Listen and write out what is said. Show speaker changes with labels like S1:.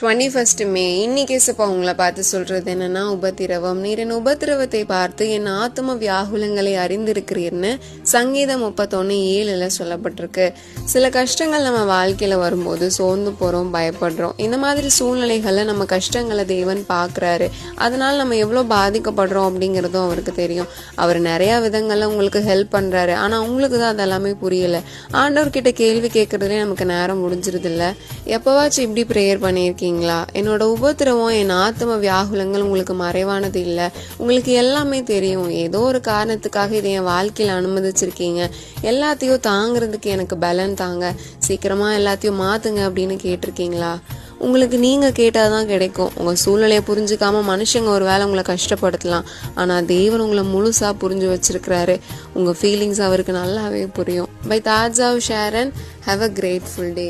S1: Twenty first மே. இன்னைக்கு ஏசப்பா உங்களை பார்த்து சொல்றது என்னன்னா உபத்திரவம். நீர் என் உபத்திரவத்தை பார்த்து என் ஆத்ம வியாகுலங்களை அறிந்திருக்கிறீர்னு சங்கீதம் முப்பத்தொன்னு ஏழுல சொல்லப்பட்டிருக்கு. சில கஷ்டங்கள் நம்ம வாழ்க்கையில வரும்போது சோர்ந்து போறோம் பயப்படுறோம். இந்த மாதிரி சூழ்நிலைகள்ல நம்ம கஷ்டங்களை தேவன் பார்க்குறாரு. அதனால நம்ம எவ்வளவு பாதிக்கப்படுறோம் அப்படிங்கிறதும் அவருக்கு தெரியும். அவர் நிறைய விதங்கள்ல உங்களுக்கு ஹெல்ப் பண்றாரு. ஆனா உங்களுக்கு தான் அதெல்லாமே புரியல. ஆண்டவர்கிட்ட கேள்வி கேட்கறதுலே நமக்கு நேரம் முடிஞ்சிருது எப்போவாச்சும் எப்பவாச்சும் இப்படி ப்ரேயர் இருக்கீங்களா? என்னோட உபத்திரவம் என் ஆத்ம வியாகுலங்கள் உங்களுக்கு மறைவானது இல்லை. உங்களுக்கு எல்லாமே தெரியும். ஏதோ ஒரு காரணத்துக்காக இதை என் வாழ்க்கையில் அனுமதிச்சிருக்கீங்க. எல்லாத்தையும் தாங்கிறதுக்கு எனக்கு பலன் தாங்க. சீக்கிரமா எல்லாத்தையும் மாத்துங்க அப்படின்னு கேட்டிருக்கீங்களா? உங்களுக்கு நீங்க கேட்டாதான் கிடைக்கும். உங்க சூழ்நிலையை புரிஞ்சுக்காம மனுஷங்க ஒரு வேலை உங்களை கஷ்டப்படுத்தலாம். ஆனா தேவன் உங்களை முழுசா புரிஞ்சு வச்சிருக்கிறாரு. உங்க ஃபீலிங்ஸ் அவருக்கு நல்லாவே புரியும். பை தாஜாவ் ஷேரன். Have a grateful day